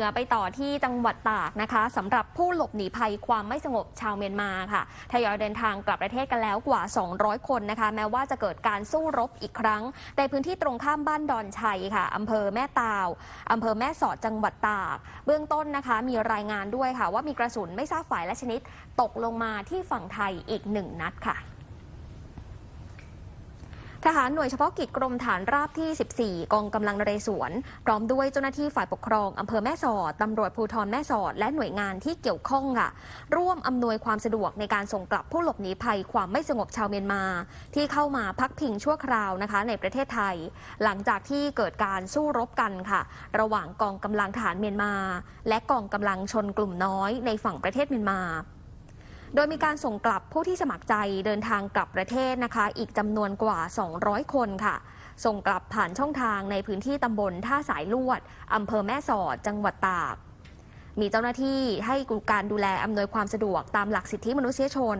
นือไปต่อที่จังหวัดตากนะคะสำหรับผู้หลบหนีภัยความไม่สงบชาวเมียนมาค่ะทยอยเดินทางกลับประเทศกันแล้วกว่า 200 คนนะคะ แม้ว่าจะเกิดการสู้รบอีกครั้ง ในพื้นที่ตรงข้ามบ้านดอนชัยค่ะอำเภอแม่ตาวอำเภอแม่สอดจังหวัดตาก เบื้องต้นนะคะมีรายงานด้วยค่ะ ว่ามีกระสุนไม่ทราบฝ่ายและชนิด ตกลงมาที่ฝั่งไทยอีกหนึ่งนัดค่ะ ทหารหน่วยเฉพาะกิจกรมฐานราบที่ 14 กองกำลังนเรศวร พร้อมด้วยเจ้าหน้าที่ฝ่ายปกครองอำเภอแม่สอดตำรวจภูธรแม่สอด และหน่วยงานที่เกี่ยวข้องค่ะร่วมอำนวยความสะดวกในการส่งกลับผู้หลบหนีภัยความไม่สงบชาวเมียนมา ที่เข้ามาพักพิงชั่วคราวนะคะ ในประเทศไทย หลังจากที่เกิดการสู้รบกันค่ะ ระหว่างกองกำลังทหารเมียนมา และกองกำลังชนกลุ่มน้อยในฝั่งประเทศเมียนมา โดยมีการส่งกลับผู้ที่สมัครใจเดินทางกลับประเทศนะคะ อีกจำนวนกว่า 200 คนค่ะ ส่งกลับผ่านช่องทางในพื้นที่ตำบลท่าสายลวดอำเภอแม่สอด จังหวัดตาก มีเจ้าหน้าที่ให้การดูแลอำนวยความสะดวกตามหลักสิทธิมนุษยชน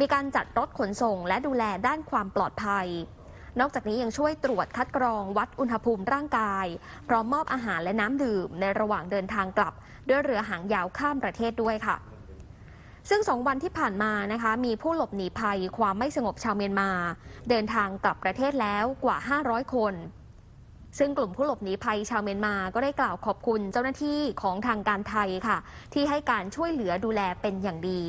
มีการจัดรถขนส่งและดูแลด้านความปลอดภัยนอกจากนี้ยังช่วยตรวจคัดกรองวัดอุณหภูมิร่างกาย พร้อมมอบอาหารและน้ำดื่มในระหว่างเดินทางกลับ ด้วยเรือหางยาวข้ามประเทศด้วยค่ะ ซึ่งสองวันที่ผ่านมานะคะ มีผู้หลบหนีภัยความไม่สงบชาวเมียนมา เดินทางกลับประเทศแล้วกว่า 500 คน ซึ่งกลุ่มผู้หลบหนีภัยชาวเมียนมาก็ได้กล่าวขอบคุณเจ้าหน้าที่ของทางการไทยค่ะ ที่ให้การช่วยเหลือดูแลเป็นอย่างดี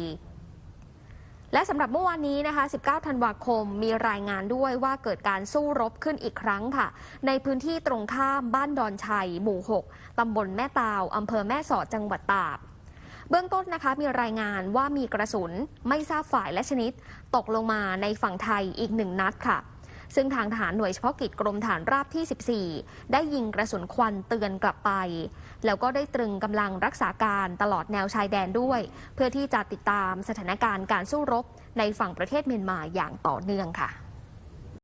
และสำหรับเมื่อวานนี้นะคะ 19 ธันวาคม มีรายงานด้วยว่าเกิดการสู้รบขึ้นอีกครั้งค่ะ ในพื้นที่ตรงข้ามบ้านดอนชัย หมู่ 6 ตำบลแม่ตาว อำเภอแม่สอด จังหวัดตาก เบื้องต้นนะคะมีรายงานว่ามีกระสุนไม่ทราบฝ่ายและชนิด ตกลงมาในฝั่งไทยอีกหนึ่งนัดค่ะ ซึ่งทางทหารหน่วยเฉพาะกิจกรมฐานราบที่ 14 ได้ยิงกระสุนควันเตือนกลับไป แล้วก็ได้ตรึงกำลังรักษาการตลอดแนวชายแดนด้วย เพื่อที่จะติดตามสถานการณ์การสู้รบในฝั่งประเทศเมียนมาอย่างต่อเนื่องค่ะ